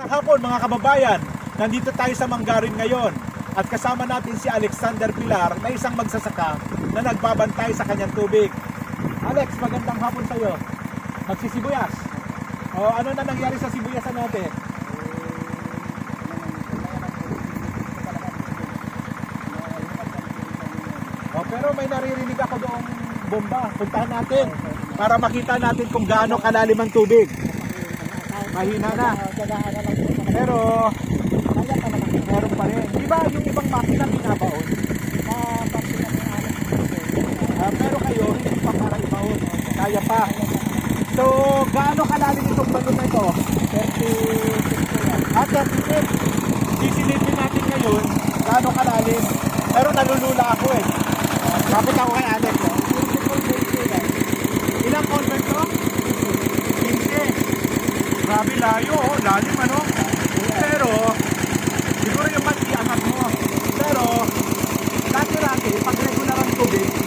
Hapon mga kababayan, nandito tayo sa Manggarin ngayon at kasama natin si Alexander Pilar na isang magsasaka na nagbabantay sa kanyang tubig. Alex, magandang hapon sa iyo. Magsisibuyas. O ano na nangyari sa sibuyasan natin? O, pero may naririnig ako doong bomba. Puntahan natin para makita natin kung gaano kalalim ang tubig. Mahina na. Pero meron pa rin. Di ba yung ibang makina binabaon? Ah, pero kayo, hindi pa para ibaon. Kaya pa. So, gaano kalalim itong balon na ito? 30 Ah, 30 feet. Sisilipin natin ngayon gaano kalalim. Pero nalulula ako eh. Kapit ako kay Alex. Ilang convert to? 15. Grabe layo, oh. lalim ano. Pero, siguro yung mat iangat mo. Pero, dati-dati, pag regular ang tubig,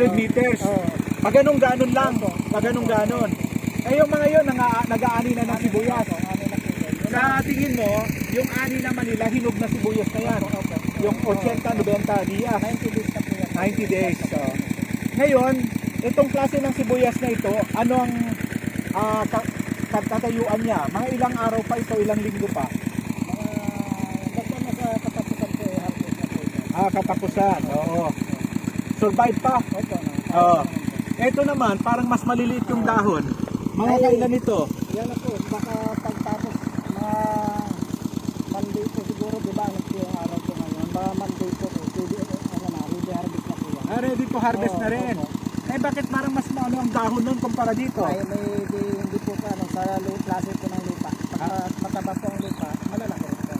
100 meters. Pag ganun ganon lang. Pag ganun ganon. Eh yung mga yun, nag-aani na ng sibuyas. Sa tingin mo, yung ani na Manila, hinog na sibuyas na yan. Yung 80, 90 dia. 90 days 90 days. So. Ngayon, itong klase ng sibuyas na ito, ano ang uh, ah, pagtatayuan niya? Mga ilang araw pa ito, ilang linggo pa? Ah, katapusan, oo. Survive pa. Opo. Oo. Ito naman, parang mas maliliit yung dahon. Mga Ay. kailan ito? Yan na po, baka pagtapos mga Monday po siguro, di ba? Ano po yung araw ko ngayon? Baka Monday po, po pwede, ano na, ready harvest na po yan. Ah, ready to harvest Oo, na rin. opo. Eh bakit parang mas maano ang dahon nun kumpara dito? Ay, may di, hindi po pa, ano, sa lu- klase po ng lupa. Pag Ah. mataba po ang lupa, malalaki po.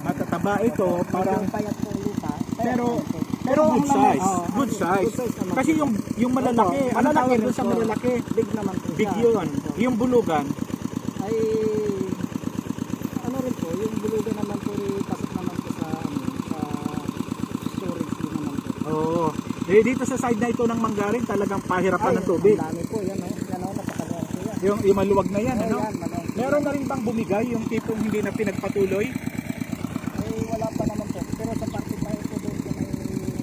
Matataba ito, parang Medyo payat po ang lupa. payat Pero- po. Pero good size. oo, Good size. Good size kasi yung yung malalaki, Opo, ano malalaki doon sa malalaki? Big naman po Big siya. yun. Yung bulugan, Ay, ano rin po, yung bulugan naman po, rin, pasok naman po sa, ano, sa storage din naman po. oo. Eh dito sa side na ito ng Manggarin, talagang pahirapan ng tubig. Ang dami po, yan o. Yan o, napakadami po yan. Yung, yung maluwag na yan, Oh, ano? yan. Meron na rin bang bumigay yung tipong hindi na pinagpatuloy? Eh, wala pa naman po. Pero sa parte pa ito doon sa may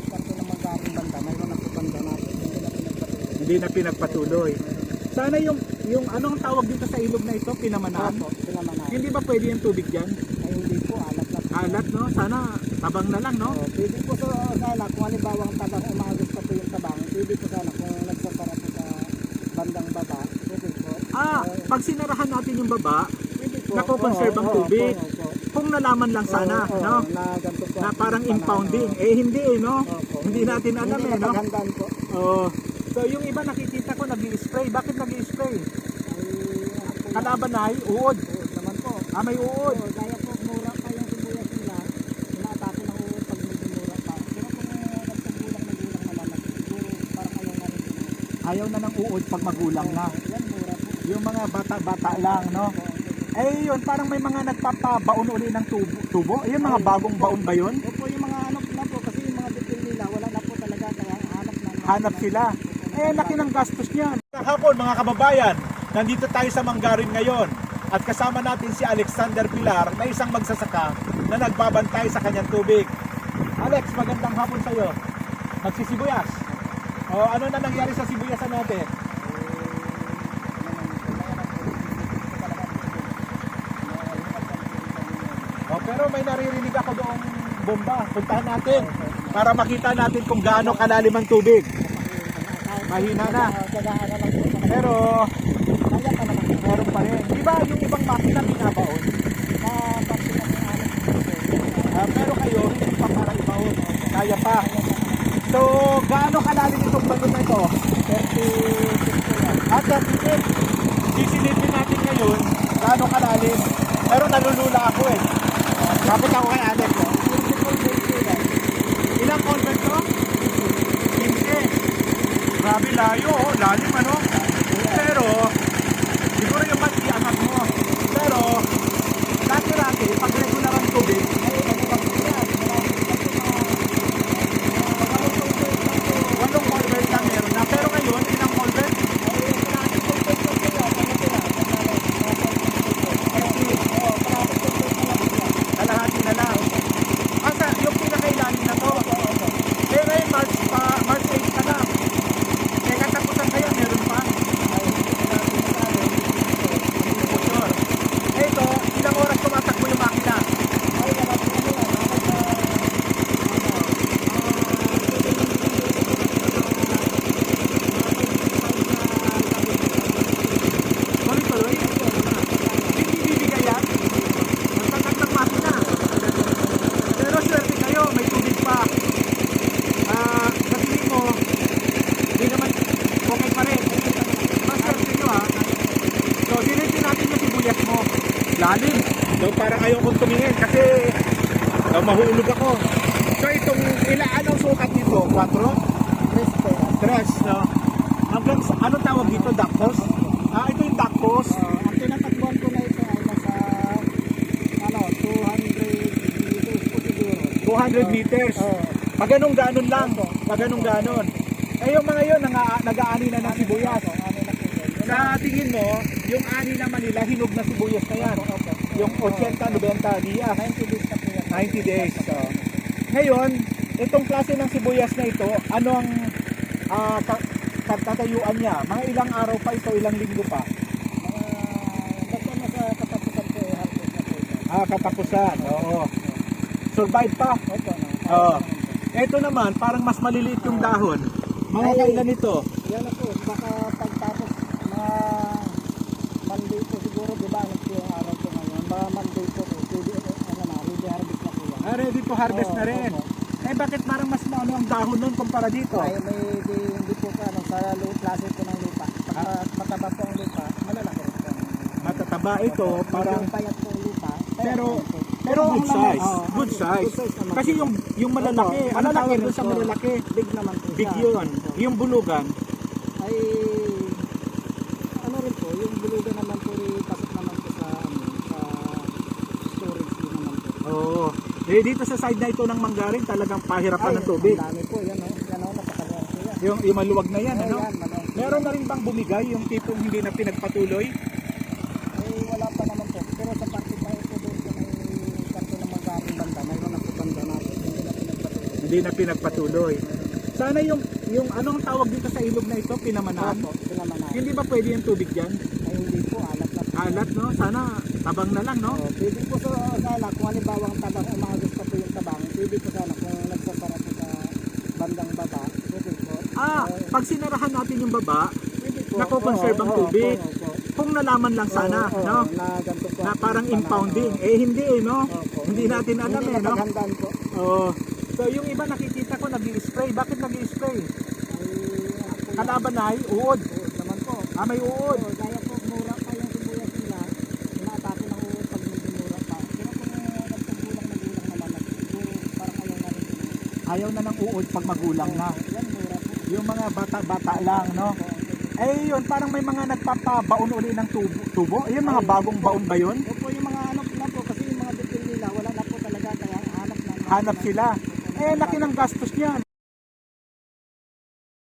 parte ng magaring banda, mayroon na po banda natin. Hindi na pinagpatuloy. Hindi na pinagpatuloy. Sana yung yung anong tawag dito sa ilog na ito, pinamanaan? Opo, sinaman natin. Hindi ba pwede yung tubig diyan? Ay, hindi po, alat na po. Alat, no? Sana tabang na lang, no? Oh, pwede po sa sana kung halimbawa ang tabang umagos pa po yung tabang, pwede po sana kung nagsasara po sa bandang baba, pwede po. Ah, pag sinarahan natin yung baba, nakoconserve ang Oo, oo, tubig. oo, oo. kung nalaman lang sana, Oo, oo, no? Na, ganito po Na ang parang impounding. Eh hindi eh, no? Opo. Hindi natin alam Hindi eh, no? po. Oo. So yung iba nakikita ko nag spray Bakit nag spray Ay, po, Kalaban na ay uod. uod naman po. Ah, may uod. Oo, gaya po, mura pa yung sibuyas nila. Inaatake ng uod pag medyo mura pa. Pero kung nagsagulang na gulang naman, siguro parang ayaw na rin. Ayaw na ng uod pag magulang na. Yan, mura po. Yung mga bata-bata lang, no? Eh yun, parang may mga nagpapabaon uli ng tubo. tubo. Yung mga bagong baon ba yun? Opo, yung mga ano na po, kasi yung mga detail nila, wala na po talaga, kaya hanap na. Hanap sila. Eh, laki ng gastos niyan. Hapon mga kababayan, nandito tayo sa Manggarin ngayon At kasama natin si Alexander Pilar na isang magsasaka na nagbabantay sa kanyang tubig. Alex, magandang hapon sa iyo. Magsisibuyas. O ano na nangyari sa sibuyasan natin? O, pero may naririnig ako doong bomba. Puntahan natin para makita natin kung gaano kalalim ang tubig. Mahina na. Pero meron pa rin. Di ba yung ibang makina binabaon? Ah, pero kayo, hindi pa para ibaon. Kaya pa. So, gaano kalalim itong balon na ito? 36 At 36. Sisilipin natin ngayon gaano kalalim. Pero nalulula ako eh. Kapit ako kay Alex. oh. Ilang convert to? 15. Grabe layo oh. Lalim ano? Pero, siguro yung mas iangat mo. Pero, dati-dati, pag regular ang tubig, walong convert lang meron na. Pero ngayon, ilang convert? Kalahati na lang. Asa, yung pinakailalim na to. Eh ngayon, March, pa, March 8 na lang. Eh katapusan kaya, meron pa. Sure. Eh ito, ilang oras tumatakbo yung makina? Tuloy-tuloy. Hindi bibigay yan. Ang tagat ng makina. Pero swerte kayo, may tubig pa. Ah, sa tingin mo, hindi naman okay pa rin. Mas swerte nyo ha. So, silipin natin yung sibuyas mo. Lalim. So, parang ayaw kong tumingin kasi uh, mahulog ako. So, itong ilaan ang sukat nito? 4? 3, no? Hanggang sa, anong tawag dito? Dakos? Ah, ito yung dakos. ang tinatakbuhan ko na ito ay nasa ano, 200 meters po siguro. 200 meters. Oo. Pag ganun ganon lang. Pag ganun ganon. Eh yung mga yun, nag-aani na ng sibuyas. Ano? Sa tingin mo, yung ani na Manila, hinog na sibuyas na yan. Yung 80, 90 diya. 90 days na po. 90 days. So. Ngayon, itong klase ng sibuyas na ito, ano ang ah, ka- pagtatayuan niya? Mga ilang araw pa ito, ilang linggo pa? Mga, basta nasa katapusan po eh, harvest na po ito. Ah, katapusan. Oo. Survive pa. Opo, no? Oo. Ito naman, parang mas maliliit yung dahon. Mga Ay. kailan ito? Yan na po, baka pagtapos mga Monday po siguro, di ba? Ano yung araw ko ngayon? Mga Monday po po, pwede, ano na, ready harvest na. Ah, ready to harvest Oo, na rin. opo. Eh bakit parang mas maano ang dahon nun kumpara dito? Ay, may di, hindi po ka, ano, sa lu- klase po ng lupa. Pagka mataba po ang lupa, malalaki rin po. Matataba ito, parang Medyo payat po ang lupa. payat Pero- po. pero ang good laman, size. oo, Good size. Good size naman Kasi yung yung malalaki, Opo, ano malalaki tawag doon rin sa po. malalaki? Big naman po Big siya. yun. Opo. Yung bulugan, ay ano rin po, yung bulugan naman po rin pasok naman po sa ano, sa storage din naman po. oo. Eh dito sa side na ito ng Manggarin talagang pahirapan ng tubig. Ang dami po yan oh. Yan oh, napakaganda po yan. Yung, yung maluwag na yan, Oh, ano? yan, maluwag. Meron na rin bang bumigay yung tipong hindi na pinagpatuloy? Eh wala pa naman po. Pero sa parte pa po doon sa may kanto ng magaling banda, mayroon na po banda na hindi na pinagpatuloy. Hindi na pinagpatuloy. Sana yung yung anong tawag dito sa ilog na ito, pinamanaan? Opo, pinamanan. Hindi ba pwede yung tubig dyan? Ay hindi po, alat na. Alat, no? Sana tabang na lang, no? Oh, pwede po sa sana kung halimbawa ang tabang umagos pa po yung tabang, pwede po sana kung nagsasara po sa bandang baba, pwede po. Ah, Eh, pag sinarahan natin yung baba, nakoconserve ang Oo, tubig. opo, opo. kung nalaman lang sana, Oo, oo, no? Na, ganito po. Na ang parang impounding. Eh hindi eh, no? Opo. Hindi natin alam Hindi eh, no? po. Oo. So yung iba nakikita ko nag spray Bakit nag spray Ay, po yan? Kalaban ay uod. Oo, naman po. Ah, may uod. Oo, Kaya po, mura pa yung sibuyas nila. Inaatake ng uod pag medyo mura pa. Pero kung nagpagulang na gulang naman, siguro parang ayaw na rin. Ayaw na ng uod pag magulang na. Yung mga bata-bata lang, no? Eh yun, parang may mga nagpapabaon uli ng tubo. tubo. Ayun, mga bagong baon ba yun? Opo, yung mga ano na po, kasi yung mga detail nila, wala na po talaga, kaya hanap na. Hanap sila. Eh, laki ng gastos niyan.